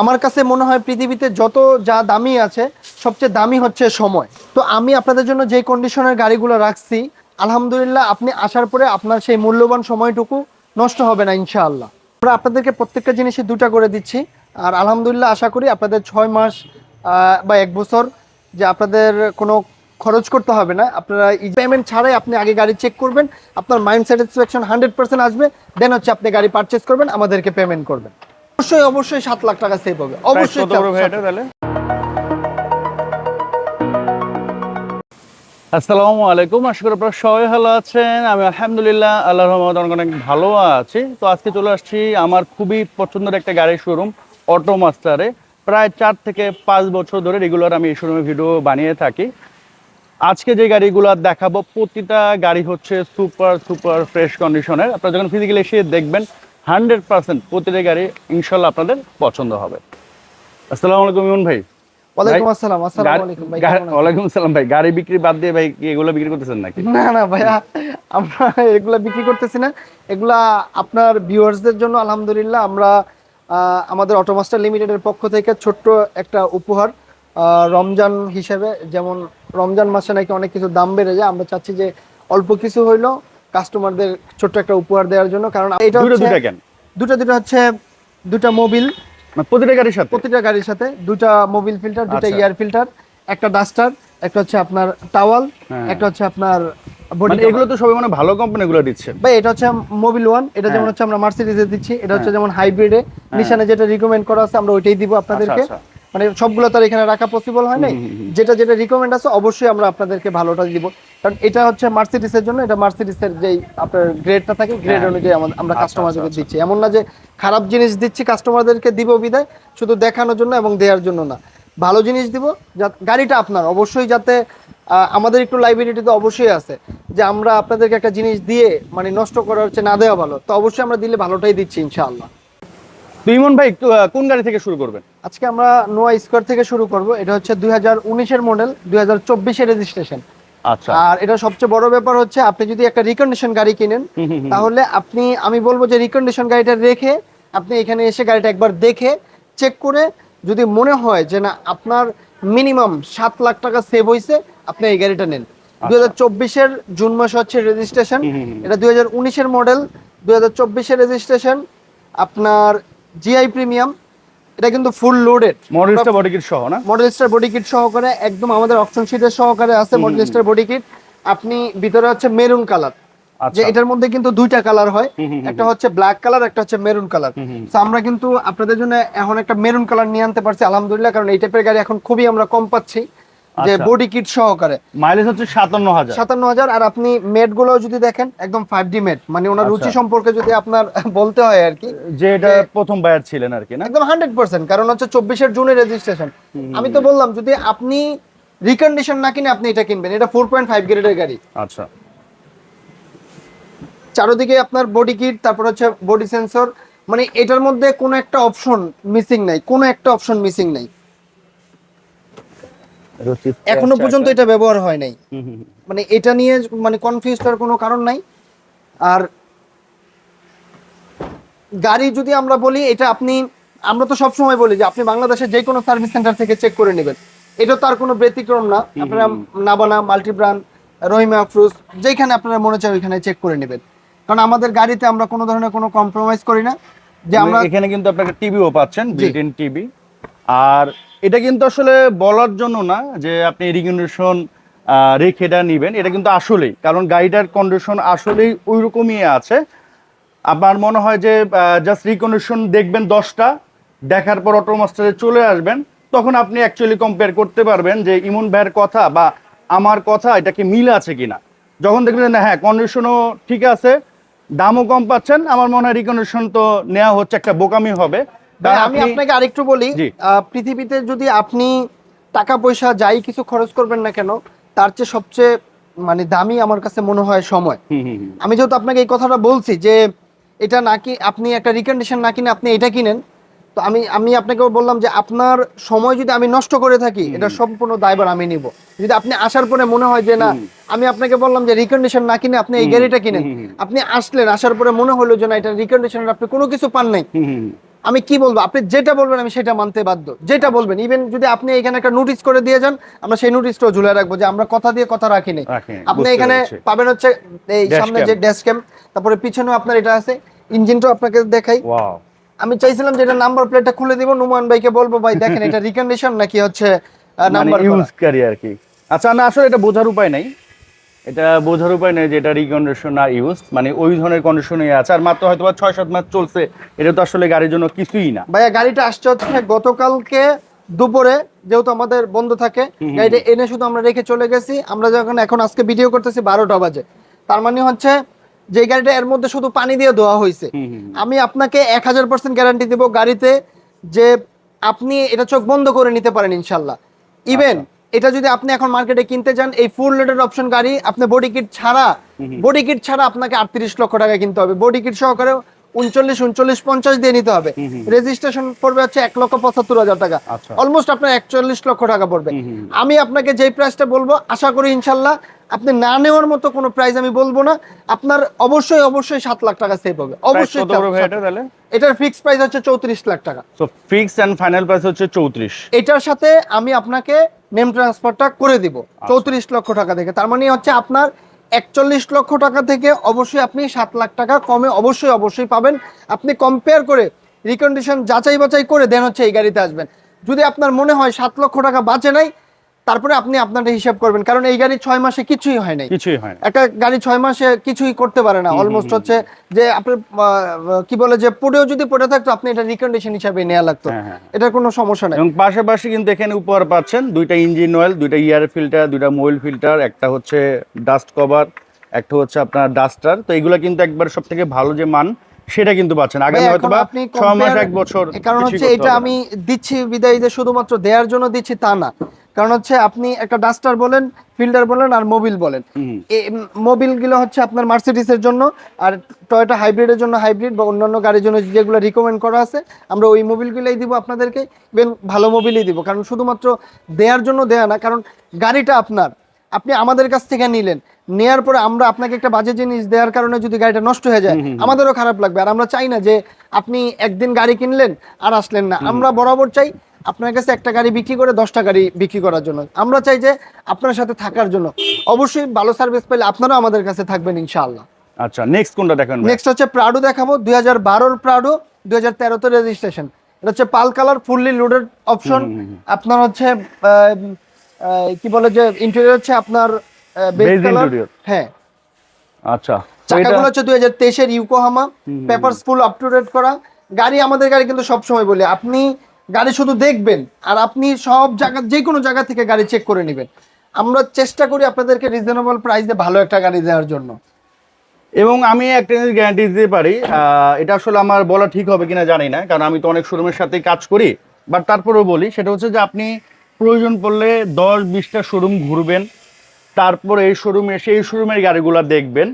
আমার কাছে মনে হয় পৃথিবীতে যত যা দামি আছে, সবচেয়ে দামি হচ্ছে সময়। তো আমি আপনাদের জন্য যে কন্ডিশনের গাড়িগুলো রাখছি, আলহামদুলিল্লাহ আপনি আসার পরে আপনার সেই মূল্যবান সময়টুকু নষ্ট হবে না, ইনশাআল্লাহ। আমরা আপনাদেরকে প্রত্যেকটা জিনিসই দুটা করে দিচ্ছি। আর আলহামদুলিল্লাহ আশা করি আপনাদের ছয় মাস বা এক বছর যে আপনাদের কোনো খরচ করতে হবে না। আপনারা পেমেন্ট ছাড়াই আপনি আগে গাড়ি চেক করবেন, আপনার মাইন্ড স্যাটিসফ্যাকশন হান্ড্রেড পার্সেন্ট আসবে দেন হচ্ছে আপনি গাড়ি পারচেস করবেন, আমাদেরকে পেমেন্ট করবেন। অবশ্যই অবশ্যই সাত লাখ টাকা সেভ হবে। অবশ্যই তাহলে? আসসালামু আলাইকুম আশা করি আপনারা সবাই ভালো আছেন। আমি আলহামদুলিল্লাহ আল্লাহর রহমত অনেক অনেক ভালো আছি। তো আজকে চলে আসছি আমার খুবই পছন্দের একটা গাড়ির শোরুম অটো মাস্টারে প্রায় চার থেকে পাঁচ বছর ধরে রেগুলার আমি এই শোরুমে ভিডিও বানিয়ে থাকি। আজকে যে গাড়িগুলো দেখাবো প্রতিটা গাড়ি হচ্ছে সুপার সুপার ফ্রেশ কন্ডিশনের আপনারা যখন ফিজিক্যালি এসে দেখবেন হান্ড্রেড পার্সেন্ট প্রতিটা গাড়ি ইনশাল্লাহ আপনাদের পছন্দ হবে। আসসালামু আলাইকুম ইমন ভাই। ওয়ালাইকুম আসসালাম আসসালামু আলাইকুম ভাই? ওয়ালাইকুম আসসালাম গাড়ি বিক্রি বাদ দিয়ে ভাই এগুলো বিক্রি করতেছেন নাকি? না না ভাইয়া আমরা এগুলা বিক্রি করতেছি না। এগুলা আপনার ভিউয়ার্সদের জন্য আলহামদুলিল্লাহ আমরা আমাদের অটোমাস্টার লিমিটেডের পক্ষ থেকে ছোট্ট একটা উপহার রমজান হিসেবে যেমন রমজান মাসে নাকি অনেক কিছু দাম বেড়ে যায় আমরা চাচ্ছি যে অল্প কিছু হইল কাস্টমারদের ছোট্ট একটা উপহার দেওয়ার জন্য কারণ এটা দুটো দুটা কেন? দুটা দুটা হচ্ছে দুটা মোবিল। মানে প্রতিটা গাড়ির সাথে? প্রতিটা গাড়ির সাথে। দুটা মোবিল ফিল্টার দুটা আচ্ছা। এয়ার ফিল্টার একটা ডাস্টার একটা হচ্ছে আপনার টাওয়াল হ্যাঁ। একটা হচ্ছে আপনার মানে এগুলো তো সবাই মানে ভালো কোম্পানি গুলো দিচ্ছে ভাই এটা হচ্ছে মোবিল ওয়ান এটা যেমন হ্যাঁ। হচ্ছে আমরা মার্সিডিজে দিচ্ছি এটা হচ্ছে যেমন হাইব্রিডে নিশানে যেটা রিকমেন্ড করা আছে আমরা ওইটাই দিব আপনাদেরকে। আচ্ছা। মানে সবগুলো তো আর এখানে রাখা পসিবল হয় নাই। যেটা যেটা রিকমেন্ড আছে অবশ্যই আমরা আপনাদেরকে ভালোটা দিব। কারণ এটা হচ্ছে মার্সিডিসের জন্য এটা মার্সিডিসের যেই আপনার গ্রেডটা থাকে গ্রেড হ্যাঁ। অনুযায়ী আমরা আচ্ছা, কাস্টমারদেরকে আচ্ছা, দিচ্ছি। এমন না যে খারাপ জিনিস দিচ্ছি কাস্টমারদেরকে দিব বিদায় শুধু দেখানোর জন্য এবং দেওয়ার জন্য না। ভালো জিনিস দিব গাড়িটা আপনার অবশ্যই যাতে আমাদের একটু লাইবিলিটি তো অবশ্যই আছে। যে আমরা আপনাদেরকে একটা জিনিস দিয়ে মানে নষ্ট করার হচ্ছে না দেওয়া ভালো তো অবশ্যই আমরা দিলে ভালোটাই দিচ্ছি ইনশাআল্লাহ। তো ইমন ভাই কোন গাড়ি থেকে শুরু করবেন? আজকে আমরা নোয়া স্কোয়ার থেকে শুরু করব এটা হচ্ছে দুই হাজার উনিশের মডেল দুই হাজার চব্বিশের রেজিস্ট্রেশন আচ্ছা আর এটা সবচেয়ে বড় ব্যাপার হচ্ছে আপনি যদি একটা রিকন্ডিশন গাড়ি কিনেন। তাহলে আপনি আমি বলব যে রিকন্ডিশন গাড়িটা রেখে আপনি এখানে এসে গাড়িটা একবার দেখে চেক করে যদি মনে হয় যে না আপনার মিনিমাম সাত লাখ টাকা সেভ হয়েছে আপনি এই গাড়িটা নেন দুই হাজার চব্বিশের জুন মাস হচ্ছে রেজিস্ট্রেশন। এটা দুই হাজার উনিশের মডেল দুই হাজার চব্বিশের রেজিস্ট্রেশন আপনার জিআই প্রিমিয়াম এটা কিন্তু ফুল লোডেড মডেলসটা বডি কিট সহ না? মডেল স্টার বডি কিট সহকারে একদম আমাদের অপশন শীটের সহকারে আছে মডেল স্টার বডি কিট আপনি ভিতরে হচ্ছে মেরুন কালার আচ্ছা। যে এটার মধ্যে কিন্তু দুইটা কালার হয়। একটা হচ্ছে ব্ল্যাক কালার একটা হচ্ছে মেরুন কালার। তো আমরা কিন্তু আপনাদের জন্য এখন একটা মেরুন কালার নিয়ে আনতে পারছি আলহামদুলিল্লাহ কারণ এই টাইপের গাড়ি এখন খুবই আমরা কম পাচ্ছি। যে আচ্ছা। বডি কিট সহকারে। মাইলেজ হচ্ছে সাতান্ন হাজার সাতান্ন হাজার আর আপনি মেটগুলো যদি দেখেন একদম ফাইভ ডি মেট মানে ওনার আচ্ছা। রুচি সম্পর্কে যদি আপনার বলতে হয় আর কি যে এটা প্রথম বায়ার ছিলেন আর কি না? একদম হান্ড্রেড পার্সেন্ট কারণ হচ্ছে চব্বিশের জুনের রেজিস্ট্রেশন আমি তো বললাম যদি আপনি রিকন্ডিশন না কিনে আপনি এটা কিনবেন এটা ফোর পয়েন্ট ফাইভ গ্রেডের গাড়ি। আচ্ছা। চারোদিকে আপনার বডি কিট তারপর হচ্ছে বডি সেন্সর মানে এটার মধ্যে কোনো একটা অপশন মিসিং নাই কোনো একটা অপশন মিসিং নাই। এখনও পর্যন্ত এটা ব্যবহার হয় নাই। মানে এটা নিয়ে মানে কনফিউজ করার কোনো কারণ নাই। আর গাড়ি যদি আমরা বলি এটা আপনি আমরা তো সবসময় বলি যে আপনি বাংলাদেশের যে কোনো সার্ভিস সেন্টার থেকে চেক করে নেবেন। এটা তার কোনো ব্যতিক্রম না। আপনারা নাবানা মাল্টি ব্র্যান্ড রহিমা আফরুজ যেখানে আপনারা মনে চায় ওইখানে চেক করে নেবেন। কারণ আমাদের গাড়িতে আমরা কোনো ধরনের কোনো কম্প্রোমাইজ করি না। যে আমরা এখানে কিন্তু আপনাকে টিভিও পাচ্ছেন বিল্ট ইন টিভি আর এটা কিন্তু আসলে বলার জন্য না যে আপনি রিকন্ডিশন রেখে এটা নিবেন। এটা কিন্তু আসলেই, কারণ গাড়িটার কন্ডিশন আসলেই ওই রকমই আছে। আপনার মনে হয় যে জাস্ট রিকন্ডিশন দেখবেন দশটা, দেখার পর অটোমাস্টারে চলে আসবেন, তখন আপনি অ্যাকচুয়ালি কম্পেয়ার করতে পারবেন যে ইমন ভাইয়ের কথা বা আমার কথা, এটা কি মিল আছে কি না যখন দেখবেন না হ্যাঁ কন্ডিশনও ঠিক আছে, দামও কম পাচ্ছেন, আমার মনে হয় রিকন্ডিশন তো নেওয়া হচ্ছে, একটা বোকামি হবে। আমি আপনাকে আরেকটু বলি পৃথিবীতে যদি আপনি টাকা পয়সা যাই কিছু খরচ করবেন না কেন তার চেয়ে সবচেয়ে মানে দামি আমার কাছে মনে হয় সময়। আমি যেহেতু আপনাকে এই কথাটা বলছি যে এটা নাকি আপনি একটা রিকন্ডিশন না কিনে আপনি এটা কিনেন তো আমি আমি আপনাকে বললাম যে আপনার সময় যদি আমি নষ্ট করে থাকি এটা সম্পূর্ণ দায়বার আমি নিব। যদি আপনি আসার পরে মনে হয় যে না আমি আপনাকে বললাম যে রিকন্ডিশন না কিনে আপনি এই গাড়িটা কিনেন। আপনি আসলেন আসার পরে মনে হলো যে না এটা রিকন্ডিশনের আপনি কোনো কিছু পান নাই। আমি কি বলব? আপনি যেটা বলবেন আমি সেটা মানতে বাধ্য। যেটা বলবেন ইভেন যদি আপনি এখানে একটা নোটিশ করে দিয়ে যান আমরা সেই নোটিশটাও ঝুলে রাখব যে আমরা কথা দিয়ে কথা রাখিনি রাখিনি, আপনি এখানে পাবেন হচ্ছে এই সামনে যে ড্যাশ ক্যাম তারপরে পিছনেও আপনার এটা আছে ইঞ্জিনটাও আপনাকে দেখাই। আমি চাইছিলাম যে এটা নাম্বার প্লেটটা খুলে দিব নুমান ভাইকে বলব ভাই দেখেন এটা রিকন্ডিশন নাকি হচ্ছে নাম্বার মানে ইউজকারী আর কি। আচ্ছা না আসলে এটা বোঝার উপায় নাই। এটা বোঝার উপায় নেই যে এটা রিকন্ডিশন না ইউজ মানে ওই ধরনের কন্ডিশনে আছে। আর মাত্র হয়তো ছয় সাত মাস চলছে এটা তো আসলে গাড়ির জন্য কিছুই না। ভাইয়া গাড়িটা আসছে হচ্ছে গতকালকে দুপুরে যেহেতু আমাদের বন্ধ থাকে গাড়িটা এনে শুধু আমরা রেখে চলে গেছি। আমরা যখন এখন আজকে ভিডিও করতেছি বারোটা বাজে। তার মানে হচ্ছে যে গাড়িটা এর মধ্যে শুধু পানি দিয়ে ধোয়া হয়েছে। আমি আপনাকে এক হাজার পার্সেন্ট গ্যারান্টি দিব গাড়িতে যে আপনি এটা চোখ বন্ধ করে নিতে পারেন ইনশাল্লাহ। ইভেন এটা যদি আপনি এখন মার্কেটে কিনতে চান এই ফুল লোডেড অপশন গাড়ি আপনি বডি কিট ছাড়া বডি কিট ছাড়া আপনাকে আটত্রিশ লক্ষ টাকা কিনতে হবে। বডি কিট সহকারে উনচল্লিশ উনচল্লিশ পঞ্চাশ দিয়ে নিতে হবে। রেজিস্ট্রেশন পড়বে হচ্ছে এক লক্ষ পঁচাত্তর হাজার টাকা। আচ্ছা। অলমোস্ট আপনার একচল্লিশ লক্ষ টাকা পড়বে। আমি আপনাকে যেই প্রাইসটা বলব আশা করি ইনশাল্লাহ আপনি না নেওয়ার মতো কোনো প্রাইস আমি বলব না। আপনার অবশ্যই অবশ্যই সাত লাখ টাকা সেভ হবে। অবশ্যই এটার ফিক্স প্রাইস হচ্ছে চৌত্রিশ লাখ টাকা। So fix and final price হচ্ছে চৌত্রিশ। এটার সাথে আমি আপনাকে নেম ট্রান্সফারটা করে দিব। আচ্ছা। চৌত্রিশ লক্ষ টাকা থেকে তার মানে হচ্ছে আপনার একচল্লিশ লক্ষ টাকা থেকে অবশ্যই আপনি সাত লাখ টাকা কমে অবশ্যই অবশ্যই পাবেন। আপনি কম্পেয়ার করে রিকন্ডিশন যাচাই বাছাই করে দেন হচ্ছে এই গাড়িতে আসবেন। যদি আপনার মনে হয় সাত লক্ষ টাকা বাঁচে নাই তারপরে আপনি আপনারটা হিসাব করবেন। কারণ এই গাড়ি ছয় মাসে কিছুই হয় নাই। কিছুই হয় না একটা গাড়ি ছয় মাসে কিছুই করতে পারে না। অলমোস্ট হচ্ছে যে আপনার আহ, কি বলে যে পড়েও যদি পড়ে থাকতো আপনি এটা রিকন্ডিশন হিসাবে নেওয়া লাগতো। হ্যাঁ, হ্যাঁ। এটার কোনো সমস্যা নাই। এবং পাশাপাশি কিন্তু এখানে উপহার পাচ্ছেন দুইটা ইঞ্জিন অয়েল দুইটা ইয়ার ফিল্টার দুইটা মোবাইল ফিল্টার একটা হচ্ছে ডাস্ট কভার একটা হচ্ছে আপনার ডাস্টার তো এগুলো কিন্তু একবার সব থেকে ভালো যে মান সেটা কিন্তু পাচ্ছেন। আগামী হয়তো বা আপনি ছ মাস এক বছর কারণ হচ্ছে এটা আমি দিচ্ছি বিদায় যে শুধুমাত্র দেওয়ার জন্য দিচ্ছি তা না। কারণ হচ্ছে আপনি একটা ডাস্টার বলেন ফিল্ডার বলেন আর মোবিল বলেন। এই মোবিলগুলো হচ্ছে আপনার মার্সিডিসের জন্য আর টয়োটা হাইব্রিডের জন্য হাইব্রিড বা অন্যান্য গাড়ির জন্য যেগুলো রিকমেন্ড করা আছে আমরা ওই মোবিলগুলোই দিব আপনাদেরকে। ইভেন ভালো মোবিলই দিব কারণ শুধুমাত্র দেওয়ার জন্য দেয়া না কারণ গাড়িটা আপনার। আপনি আমাদের কাছ থেকে নিলেন নেয়ার পরে আমরা আপনাকে একটা বাজে জিনিস দেওয়ার কারণে যদি গাড়িটা নষ্ট হয়ে যায় আমাদেরও খারাপ লাগবে। আর আমরা চাই না যে আপনি একদিন গাড়ি কিনলেন আর আসলেন না। আমরা বরাবর চাই আপনার কাছে একটা গাড়ি বিক্রি করে দশটা গাড়ি বিক্রি করার জন্য। আমরা চাই যে আপনার সাথে থাকার জন্য। অবশ্যই ভালো সার্ভিস পেলে আপনারাও আমাদের কাছে থাকবেন ইনশাআল্লাহ। আচ্ছা নেক্সট কোনটা দেখেন নেক্সট হচ্ছে প্রাডো দেখাবো দুই হাজার বারোর প্রাডো দুই হাজার তেরোতে রেজিস্ট্রেশন এটা হচ্ছে pearl colour fully loaded option আপনার হচ্ছে কি বলে যে ইন্টেরিয়র হচ্ছে আপনার বেস Base কালার হ্যাঁ। আচ্ছা চাকাগুলো হচ্ছে দুই হাজার তেইশের Yokohama paper full up to date করা। গাড়ি আমাদের গাড়ি কিন্তু সবসময় বলি আপনি গাড়ি শুধু দেখবেন আর আপনি সব জায়গা যে কোনো জায়গা থেকে গাড়ি চেক করে নেবেন। আমরা চেষ্টা করি আপনাদেরকে রিজনেবল প্রাইসে ভালো একটা গাড়ি দেওয়ার জন্য। এবং আমি একটা জিনিস গ্যারান্টি দিতে পারি এটা আসলে আমার বলা ঠিক হবে কিনা জানি না কারণ আমি তো অনেক শোরুমের সাথে কাজ করি। বাট তারপরেও বলি সেটা হচ্ছে যে আপনি প্রয়োজন পড়লে দশ বিশটা শোরুম ঘুরবেন, তারপর এই শোরুমে সেই শোরুমের গাড়িগুলো দেখবেন।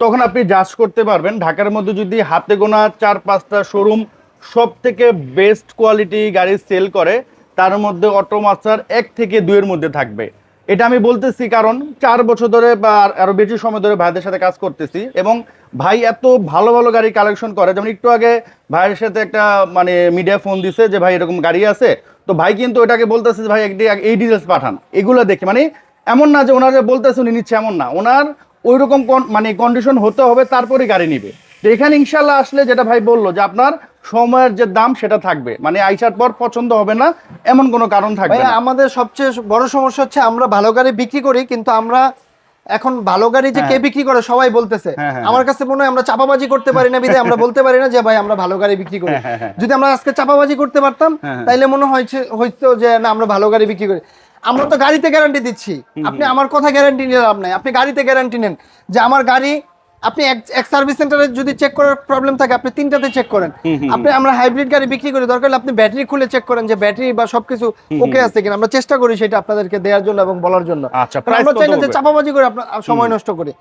তখন আপনি জাজ করতে পারবেন, ঢাকার মধ্যে যদি হাতে গোনা চার পাঁচটা শোরুম সব থেকে বেস্ট কোয়ালিটি গাড়ি সেল করে, তার মধ্যে অটোমাস্টার এক থেকে দুইয়ের মধ্যে থাকবে। এটা আমি বলতেছি কারণ চার বছর ধরে বা আরও বেশি সময় ধরে ভাইদের সাথে কাজ করতেছি এবং ভাই এত ভালো ভালো গাড়ি কালেকশন করে। যেমন একটু আগে ভাইয়ের সাথে একটা মানে মিডিয়া ফোন দিছে যে, ভাই, এরকম গাড়ি আছে। তো ভাই কিন্তু ওটাকে বলতেছে ভাই একটি এই ডিটেলস পাঠান। এগুলো দেখে মানে এমন না যে ওনারা বলতেছে উনি নিচ্ছে এমন না। ওনার ওই রকম মানে কন্ডিশন হতে হবে তারপরে গাড়ি নিবে। তো এখানে ইনশাল্লাহ আসলে যেটা ভাই বলল যে আপনার সময়ের যে দাম সেটা থাকবে। মানে আইসার পর পছন্দ হবে না এমন কোনো কারণ থাকবে আমাদের সবচেয়ে বড় সমস্যা হচ্ছে আমরা ভালো গাড়ি বিক্রি করি কিন্তু আমরা এখন ভালো গাড়ি যে কে হ্যাঁ। বিক্রি করে সবাই বলতেছে। হ্যাঁ, হ্যাঁ, আমার কাছে মনে হয় আমরা চাপাবাজি করতে পারি না বিধায় আমরা বলতে পারি না যে ভাই আমরা ভালো গাড়ি বিক্রি করি। যদি আমরা আজকে চাপাবাজি করতে পারতাম। তাইলে মনে হয়েছে হয়তো যে না আমরা ভালো গাড়ি বিক্রি করি। আমরা তো গাড়িতে গ্যারান্টি দিচ্ছি। আপনি আমার কথা গ্যারান্টি নিয়ে লাভ নাই। আপনি গাড়িতে গ্যারান্টি নেন যে আমার গাড়ি আপনি এক সার্ভিস সেন্টারে যদি চেক করার প্রবলেম থাকে আপনি তিনটাতে চেক করেন। আপনি আমরা হাইব্রিড গাড়ি বিক্রি করি দরকার হলে আপনি ব্যাটারি খুলে চেক করেন যে ব্যাটারি বা সবকিছু ওকে আছে কিনা। আমরা চেষ্টা করি সেটা আপনাদেরকে দেওয়ার জন্য এবং বলার জন্য। আচ্ছা, আমরা চাই না যে চাপাবাজি করে আপনার সময় নষ্ট করি।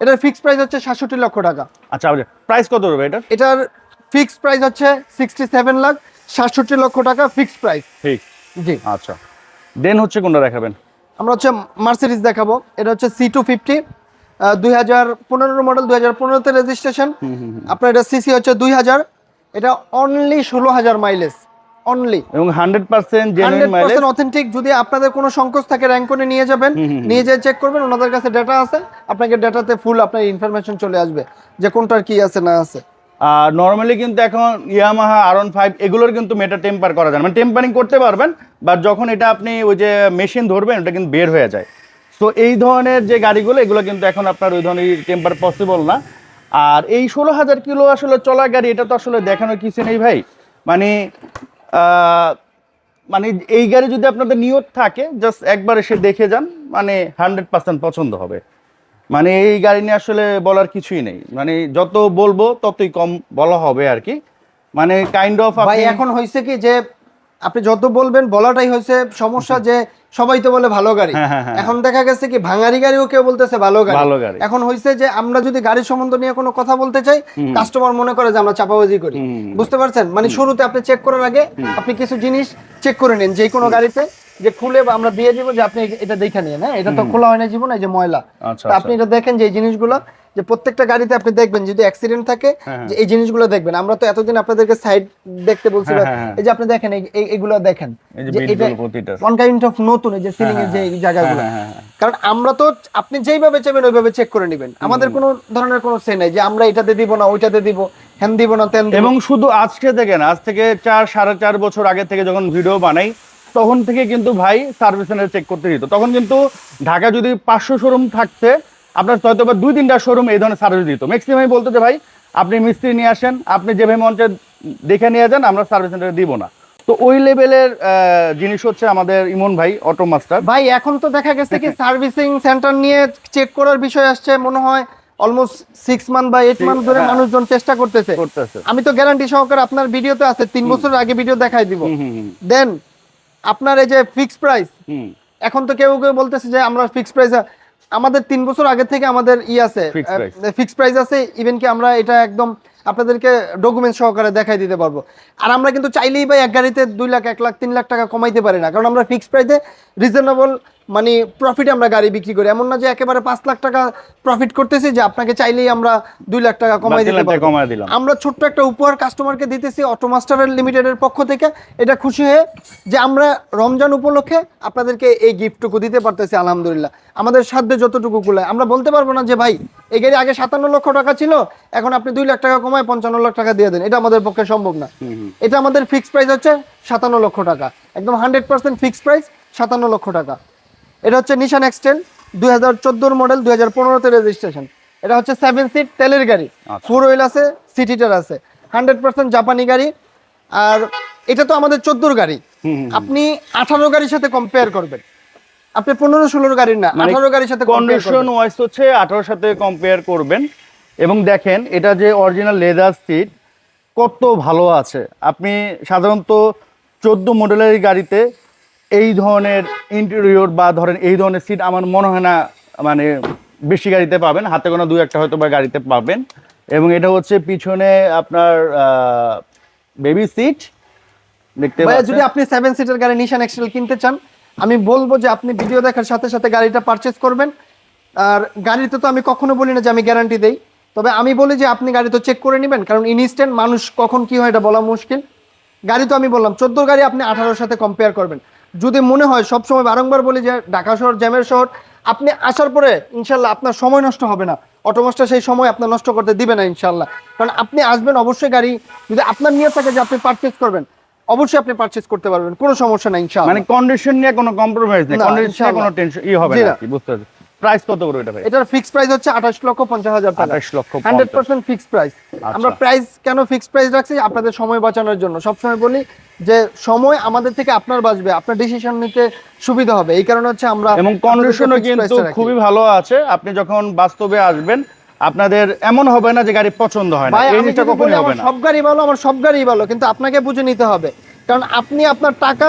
এটার ফিক্স প্রাইস হচ্ছে সাতষট্টি লক্ষ টাকা। আচ্ছা প্রাইস কত হবে এটা এটার ফিক্স প্রাইস হচ্ছে সিক্সটি সেভেন লাখ সাতষট্টি লক্ষ টাকা ফিক্স প্রাইস ঠিক। জি। আচ্ছা। দেন হচ্ছে কোনটা দেখাবেন? আমরা হচ্ছে মার্সিডিজ দেখাবো। এটা হচ্ছে সি টু ফিফটি দুই হাজার পনেরো মডেল দুই হাজার পনেরোতে রেজিস্ট্রেশন আপনার এটা সিসি হচ্ছে দুই হাজার। এটা অনলি ষোলো হাজার মাইলেজ অনলি এবং hundred percent genuine hundred mileage percent authentic যদি আপনাদের কোনো সংকোচ থাকে র্যাঙ্ক করে নিয়ে যাবেন। নিয়ে যেয়ে চেক করবেন ওনাদের কাছে ডেটা আছে। আপনাকে ডেটাতে ফুল আপনার ইনফরমেশন চলে আসবে যে কোনটার কি আছে না আছে। আর নর্মালি কিন্তু এখন ইয়ামাহা আর ফাইভ এগুলোর কিন্তু মেটা টেম্পার করা যায় মানে টেম্পারিং করতে পারবেন বাট যখন এটা আপনি ওই যে মেশিন ধরবেন ওটা কিন্তু বের হয়ে যায়। তো এই ধরনের যে গাড়িগুলো এগুলো কিন্তু এখন আপনার ওই ধরনের টেম্পার পসিবল না। আর এই ষোলো হাজার কিলো আসলে চলা গাড়ি এটা তো আসলে দেখানোর কিছু নেই ভাই। মানে মানে এই গাড়ি যদি আপনাদের নিয়ত থাকে জাস্ট একবার এসে দেখে যান মানে হান্ড্রেড পার্সেন্ট পছন্দ হবে। মানে এই গাড়ি নিয়ে আসলে বলার কিছুই নেই। মানে যত বলব ততই কম বলা হবে আর কি। মানে কাইন্ড অফ ভাই এখন হয়েছে কি যে আপনি যত বলবেন বলাটাই হয়েছে সমস্যা যে সবাই তো বলে ভালো গাড়ি। হ্যাঁ, হ্যাঁ, হ্যাঁ। এখন দেখা গেছে কি ভাঙারি গাড়িও কেউ বলতেছে ভালো গাড়ি। ভালো গাড়ি। এখন হয়েছে যে আমরা যদি গাড়ি সম্বন্ধ নিয়ে কোনো কথা বলতে চাই কাস্টমার মনে করে যে আমরা চাপাবাজি করি। বুঝতে পারছেন? মানে শুরুতে আপনি চেক করার আগে আপনি কিছু জিনিস চেক করে নিন যে কোনো গাড়িতে যে খুলে বা আমরা দিয়ে দিব যে আপনি এটা দেখে নিন হ্যাঁ? এটা তো খোলা হয় না জীবন এই যে ময়লা। আচ্ছা, আপনি এটা দেখেন যে এই জিনিসগুলো যে প্রত্যেকটা গাড়িতে আপনি দেখবেন যদি অ্যাক্সিডেন্ট থাকে হ্যাঁ। যে এই জিনিসগুলো দেখবেন। আমরা তো এতদিন আপনাদেরকে সাইড দেখতে বলছি হ্যাঁ, হ্যাঁ, হ্যাঁ। এই যে আপনি দেখেন এই- এগুলো দেখেন। এই যে এটা ওয়ান কাইন্ড অফ নতুন যে সিলিং এর যে জায়গাগুলো। হ্যাঁ, হ্যাঁ, হ্যাঁ। কারণ আমরা তো আপনি যেইভাবে চাইবেন ওইভাবে চেক করে নেবেন। আমাদের কোনো ধরনের কোনো সে নাই যে আমরা এটাতে দিব না ওইটাতে দিব হ্যান দিব না তেন এবং শুধু আজকে থেকে না আজ থেকে চার সাড়ে চার বছর আগে থেকে যখন ভিডিও বানাই তখন থেকে কিন্তু ভাই সার্ভিস চেক করতে দিত। তখন কিন্তু ঢাকা যদি পাঁচশো শোরুম থাকছে আপনার হয়তো বা দুই তিনটা শোরুম এই ধরনের সার্ভিস দিত। ম্যাক্সিমাম বলতো যে ভাই আপনি মিস্ত্রি নিয়ে আসেন আপনি যেভাবে মঞ্চে দেখে নিয়ে যান আমরা সার্ভিস সেন্টারে দিব না। তো ওই লেভেলের জিনিস হচ্ছে আমাদের ইমন ভাই অটো মাস্টার ভাই এখন তো দেখা গেছে কি সার্ভিসিং সেন্টার নিয়ে চেক করার বিষয় আসছে মনে হয় অলমোস্ট সিক্স মান্থ বা এইট মান্থ ধরে। মানুষজন চেষ্টা করতেছে। আমি তো গ্যারান্টি সহকারে আপনার ভিডিওতে আছে তিন বছরের আগে ভিডিও দেখাই দিব। দেন আপনার এই যে ফিক্স প্রাইস। এখন তো কেউ কেউ বলতেছে যে আমরা ফিক্স প্রাইস আমাদের তিন বছর আগে থেকে আমাদের ই আছে ফিক্স প্রাইস আছে ইভেন কি আমরা এটা একদম আপনাদেরকে ডকুমেন্ট সহকারে দেখাই দিতে পারব। আর আমরা কিন্তু চাইলেই ভাই এক গাড়িতে দুই লাখ এক লাখ তিন লাখ টাকা কমাইতে পারি না কারণ আমরা ফিক্স প্রাইসে রিজনেবল মানে প্রফিট আমরা গাড়ি বিক্রি করি। এমন না যে একেবারে পাঁচ লাখ টাকা প্রফিট করতেছি যে আপনাকে চাইলেই আমরা দুই লাখ টাকা কমাই দিতে পারব। আমরা ছোট্ট একটা উপহার কাস্টমারকে দিতেছি অটোমাস্টারের লিমিটেডের পক্ষ থেকে। এটা খুশি হয়ে যে আমরা রমজান উপলক্ষে আপনাদেরকে এই গিফটটুকু দিতে পারতেছি আলহামদুলিল্লাহ। আমাদের সাধ্যে যতটুকু কুলায়। আমরা বলতে পারব না যে ভাই এই গাড়ি আগে সাতান্ন লক্ষ টাকা ছিল এখন আপনি দুই লাখ টাকা কমায় পঞ্চান্ন লাখ টাকা দিয়ে দেন। এটা আমাদের পক্ষে সম্ভব না। এটা আমাদের ফিক্সড প্রাইস হচ্ছে সাতান্ন লক্ষ টাকা। একদম হান্ড্রেড পার্সেন্ট ফিক্সড প্রাইস সাতান্ন লক্ষ টাকা। এটা হচ্ছে নিশান এক্সটেল দুই হাজার চোদ্দোর মডেল দুই হাজার পনেরোতে রেজিস্ট্রেশন এটা হচ্ছে সেভেন সিট তেলের গাড়ি। আচ্ছা। ফোর হুইল আছে সিটিটার আছে। হান্ড্রেড পার্সেন্ট জাপানি গাড়ি। আর এটা তো আমাদের চোদ্দোর গাড়ি। আপনি আঠারো গাড়ির সাথে কম্পেয়ার করবেন। আপনি পনেরো ষোলোর গাড়ির না মানে আঠারো গাড়ির সাথে কন্ডিশন। ওয়াইজ হচ্ছে আঠারোর সাথে কম্পেয়ার করবেন। এবং দেখেন এটা যে অরিজিনাল লেদার সিট কত ভালো আছে। আপনি সাধারণত চোদ্দ মডেলের গাড়িতে এই ধরনের ইন্টেরিয়র বা ধরেন এই ধরনের সিট আমার মনে হয় না মানে বেশি গাড়িতে পাবেন। হাতে গোনা দু একটা হয়তো বা গাড়িতে পাবেন। এবং এটা হচ্ছে পিছনে আপনার বেবি সিট দেখতে যদি আপনি সেভেন সিটের গাড়ি নিশান এক্সেল কিনতে চান আমি বলব যে আপনি ভিডিও দেখার সাথে সাথে গাড়িটা পারচেজ করবেন। আর গাড়িতে তো আমি কখনো বলি না যে আমি গ্যারান্টি দেই। তবে আমি বলি যে আপনি গাড়ি তো চেক করে নেবেন কারণ ইনস্ট্যান্ট মানুষ কখন কি হয় এটা বলা মুশকিল। গাড়ি তো আমি বললাম চোদ্দ গাড়ি আপনি আঠারোর সাথে কম্পেয়ার করবেন। যদি মনে হয় সবসময় বারংবার বলি যে ঢাকা শহর জ্যামের শহর আপনি আসার পরে ইনশাল্লাহ আপনার সময় নষ্ট হবে না। অটোমাস্টার সেই সময় আপনার নষ্ট করতে দিবে না ইনশাল্লাহ। কারণ আপনি আসবেন অবশ্যই গাড়ি যদি আপনার নিয়ে থাকে যে আপনি পারচেস করবেন অবশ্যই আপনি পারচেস করতে পারবেন কোনো সমস্যা নাই ইনশাআল্লাহ মানে কন্ডিশন নিয়ে কোনো কম্প্রোমাইজ নেই। কন্ডিশন নিয়ে কোনো টেনশন ই হবে না বুঝতে পারছি। প্রাইস কত করে এটা ভাই? এটার ফিক্স প্রাইস হচ্ছে আঠাশ লক্ষ পঞ্চাশ হাজার টাকা। 28 লক্ষ হান্ড্রেড 50 পার্সেন্ট ফিক্স প্রাইস। আমরা প্রাইস কেন ফিক্স প্রাইস রাখছি? আপনাদের সময় বাঁচানোর জন্য। সবসময় বলি যে সময় আমাদের থেকে আপনার বাঁচবে আপনার ডিসিশন নিতে সুবিধা হবে। এই কারণে হচ্ছে আমরা এবং কন্ডিশনও কিন্তু। খুবই ভালো আছে। আপনি যখন বাস্তবে আসবেন আপনাদের এমন হবে না যে গাড়ি পছন্দ হয় না। এই জিনিসটা কখনোই হবে না। সব গাড়ি ভালো আমার সব গাড়ি ভালো কিন্তু আপনাকে বুঝে নিতে হবে। কারণ আপনি আপনার টাকা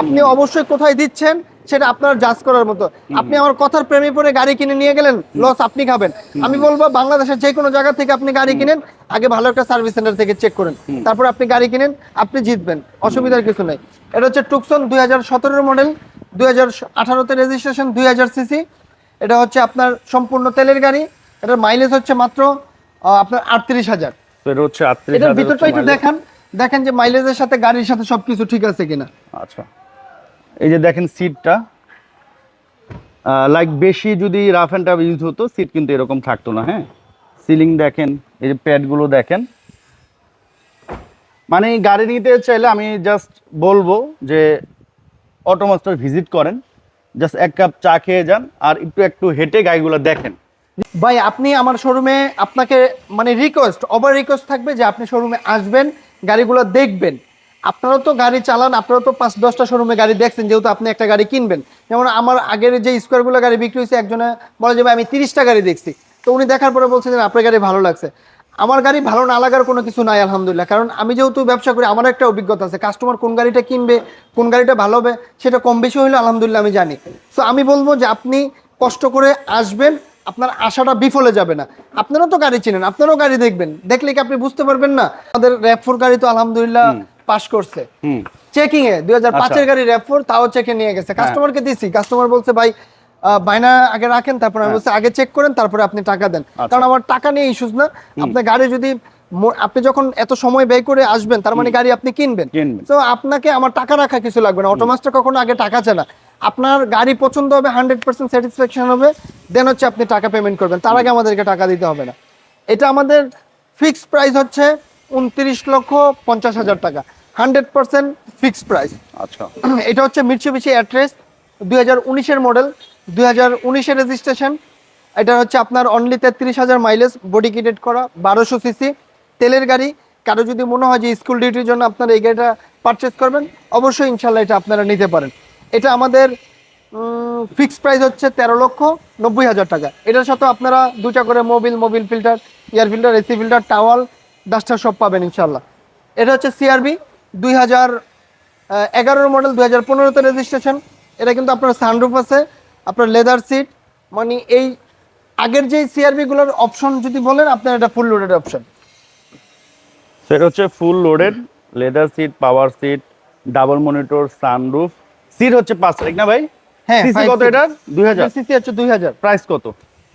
আপনি অবশ্যই কোথায় দিচ্ছেন? সেটা আপনার জাজ করার মতো। আপনি আমার কথার প্রেমে পড়ে গাড়ি কিনে নিয়ে গেলেন লস আপনি খাবেন। আমি বলব বাংলাদেশের যে কোনো জায়গা থেকে আপনি গাড়ি কিনেন আগে ভালো একটা সার্ভিস সেন্টার থেকে চেক করেন। তারপর আপনি গাড়ি কিনেন আপনি জিতবেন। অসুবিধার কিছু নাই। এটা হচ্ছে টুকসন দুই হাজার সতেরোর মডেল দুই হাজার আঠারোতে রেজিস্ট্রেশন দুই হাজার সিসি। এটা হচ্ছে আপনার সম্পূর্ণ তেলের গাড়ি। এটার মাইলেজ হচ্ছে মাত্র আপনার আটত্রিশ হাজার। এটা হচ্ছে আটত্রিশ এটার ভিতরটা একটু দেখেন দেখেন যে মাইলেজের সাথে গাড়ির সাথে সবকিছু ঠিক আছে কিনা। আচ্ছা। এই যে দেখেন সিটটা লাইক বেশি যদি রাফ অ্যান্ড টাফ ইউজ হতো সিট কিন্তু এরকম থাকতো না হ্যাঁ? সিলিং দেখেন, এই যে প্যাডগুলো দেখেন। মানে গাড়ি নিতে চাইলে আমি জাস্ট বলব যে অটোমাস্টার ভিজিট করেন জাস্ট এক কাপ চা খেয়ে যান, আর একটু একটু হেঁটে গাড়িগুলো দেখেন। ভাই, আপনি আমার শোরুমে আপনাকে মানে রিকোয়েস্ট ওভার রিকোয়েস্ট থাকবে যে আপনি শোরুমে আসবেন, গাড়িগুলো দেখবেন। আপনারা তো গাড়ি চালান, আপনারা তো পাঁচ দশটা শোরুমে গাড়ি দেখছেন, যেহেতু আপনি একটা গাড়ি কিনবেন। যেমন আমার আগের যে স্কোয়ারগুলো গাড়ি বিক্রি হয়েছে, একজনে বলে যে, ভাই, আমি তিরিশটা গাড়ি দেখছি। তো উনি দেখার পরে বলছেন যে আপনার গাড়ি ভালো লাগছে। আমার গাড়ি ভালো না লাগার কোনো কিছু নাই, আলহামদুলিল্লাহ। কারণ আমি যেহেতু ব্যবসা করি, আমার একটা অভিজ্ঞতা আছে কাস্টমার কোন গাড়িটা কিনবে, কোন গাড়িটা ভালো হবে, সেটা কম বেশি হলে আলহামদুলিল্লাহ আমি জানি। সো আমি বলব যে, আপনি কষ্ট করে আসবেন, আপনার আশাটা বিফলে যাবে না। আপনারাও তো গাড়ি চিনেন, আপনারাও গাড়ি দেখবেন। দেখলে কি আপনি বুঝতে পারবেন না? আমাদের র্যাপফোর গাড়ি তো আলহামদুলিল্লাহ পাস করছে। চেকিং এ দুই হাজার পাঁচের আচ্ছা। গাড়ি র্যাপফোর তাও চেকে নিয়ে গেছে। কাস্টমারকে দিছি। কাস্টমার বলছে ভাই বায়না আগে রাখেন তারপর আমি বলছি আগে চেক করেন তারপরে আপনি টাকা দেন। হ্যাঁ। আচ্ছা। কারণ আমার টাকা নিয়ে ইস্যুস না। আপনার গাড়ি যদি আপনি যখন এত সময় ব্যয় করে আসবেন তার মানে গাড়ি আপনি কিনবেন। তো আপনাকে আমার টাকা রাখা কিছু লাগবে না। অটোমাস্টার কখনো আগে টাকা চায় না। আপনার গাড়ি পছন্দ হবে হান্ড্রেড পার্সেন্ট স্যাটিসফ্যাকশন হবে দেন হচ্ছে আপনি টাকা পেমেন্ট করবেন। তার আগে আমাদেরকে টাকা দিতে হবে না। এটা আমাদের ফিক্সড প্রাইস হচ্ছে উনত্রিশ লক্ষ পঞ্চাশ হাজার টাকা। Hundred percent fixed price. আচ্ছা। এটা হচ্ছে মিটসুবিশি অ্যাড্রেস দুই হাজার উনিশের মডেল দুই হাজার উনিশের রেজিস্ট্রেশন এটা হচ্ছে আপনার অনলি তেত্রিশ হাজার মাইলেজ বডি কিটেড করা বারোশো সিসি তেলের গাড়ি কারও যদি মনে হয় যে স্কুল ডিউটির জন্য আপনারা এই গাড়িটা পারচেস করবেন অবশ্যই ইনশাল্লাহ এটা আপনারা নিতে পারেন। এটা আমাদের ফিক্স প্রাইস হচ্ছে তেরো লক্ষ নব্বই হাজার টাকা। এটার সাথে আপনারা দুটা করে Mobil Mobil filter air filter AC filter towel duster সব পাবেন ইনশাল্লাহ এটা হচ্ছে সিআরবি দুই হাজার এগারোর মডেল দুই হাজার পনেরোতে রেজিস্ট্রেশন এটা কিন্তু আপনার সানরুফ আছে আপনার লেদার সিট মানে এই আগের যে সিআরবিগুলোর অপশন যদি বলেন আপনার এটা ফুল লোডেড অপশন সেটা হচ্ছে full loaded leather seat power seat double monitor sunroof seat হচ্ছে পাঁচ তারিখ না ভাই? হ্যাঁ, সিসি কত এটা দুই হাজার। সিসি হচ্ছে দুই হাজার। প্রাইস কত?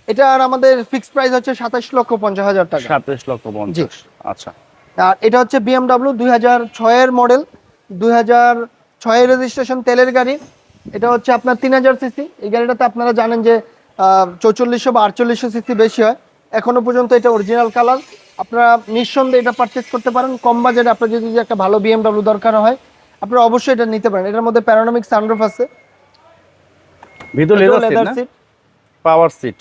এটা আর আমাদের ফিক্সড প্রাইস হচ্ছে সাতাশ লক্ষ পঞ্চাশ হাজার টাকা। সাতাশ লক্ষ পঞ্চাশ। আচ্ছা। আর এটা হচ্ছে বিএমডাব্লিউ দুই হাজার ছয়ের মডেল দুই হাজার ছয়ের রেজিস্ট্রেশন তেলের গাড়ি। এটা হচ্ছে আপনার তিন হাজার সিসি। এই গাড়িটাতে আপনারা জানেন যে চৌচল্লিশশো বা আটচল্লিশশো সিসি বেশি হয়। এখনও পর্যন্ত এটা অরিজিনাল কালার আপনারা নিঃসন্দেহে এটা পারচেস করতে পারেন। কম বাজেটে আপনার যদি একটা ভালো বিএমডাব্লিউ দরকার হয় আপনারা অবশ্যই এটা নিতে পারেন। এটার মধ্যে প্যারানমিক সানরুফ আছে। ভিতর লেদার সিট পাওয়ার সিট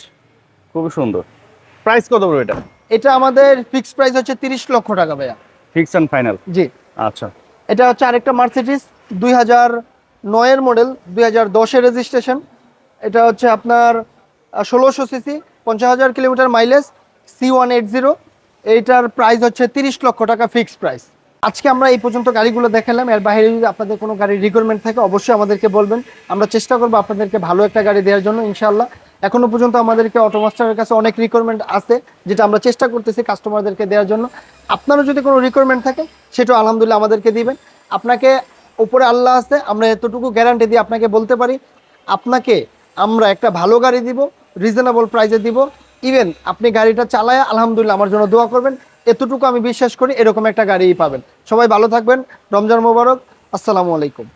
খুবই সুন্দর। প্রাইস কত বড় এটা? এটা আমাদের ফিক্সড প্রাইস হচ্ছে তিরিশ লক্ষ টাকা ভাইয়া। ফিক্স অ্যান্ড ফাইনাল জি। আচ্ছা। এটা হচ্ছে আরেকটা মার্সিডিস দুই হাজার নয়ের মডেল দুই হাজার দশের রেজিস্ট্রেশন এটা হচ্ছে আপনার ষোলোশো সিসি পঞ্চাশ হাজার kilometre mileage C one eight zero এইটার প্রাইস হচ্ছে তিরিশ লক্ষ টাকা ফিক্সড প্রাইস আজকে আমরা এই পর্যন্ত গাড়িগুলো দেখালাম। এর বাইরে যদি আপনাদের কোনো গাড়ির রিকোয়ারমেন্ট থাকে অবশ্যই আমাদেরকে বলবেন। আমরা চেষ্টা করব আপনাদেরকে ভালো একটা গাড়ি দেওয়ার জন্য ইনশাল্লাহ এখনও পর্যন্ত আমাদেরকে অটোমাস্টারের কাছে অনেক রিকোয়ারমেন্ট আছে, যেটা আমরা চেষ্টা করতেছি কাস্টমারদেরকে দেওয়ার জন্য। আপনারও যদি কোনো রিকোয়ারমেন্ট থাকে সেটাও আলহামদুলিল্লাহ আমাদেরকে দিবেন। আপনাকে উপরে আল্লাহ আছে, আমরা এতটুকু গ্যারান্টি দিয়ে আপনাকে বলতে পারি। আপনাকে আমরা একটা ভালো গাড়ি দিব রিজনেবল প্রাইসে দিব। ইভেন আপনি গাড়িটা চালায় আলহামদুলিল্লাহ আমার জন্য দোয়া করবেন। এতটুকু আমি বিশ্বাস করি এরকম একটা গাড়িই পাবেন। সবাই ভালো থাকবেন। রমজান মোবারক। আসসালামু আলাইকুম।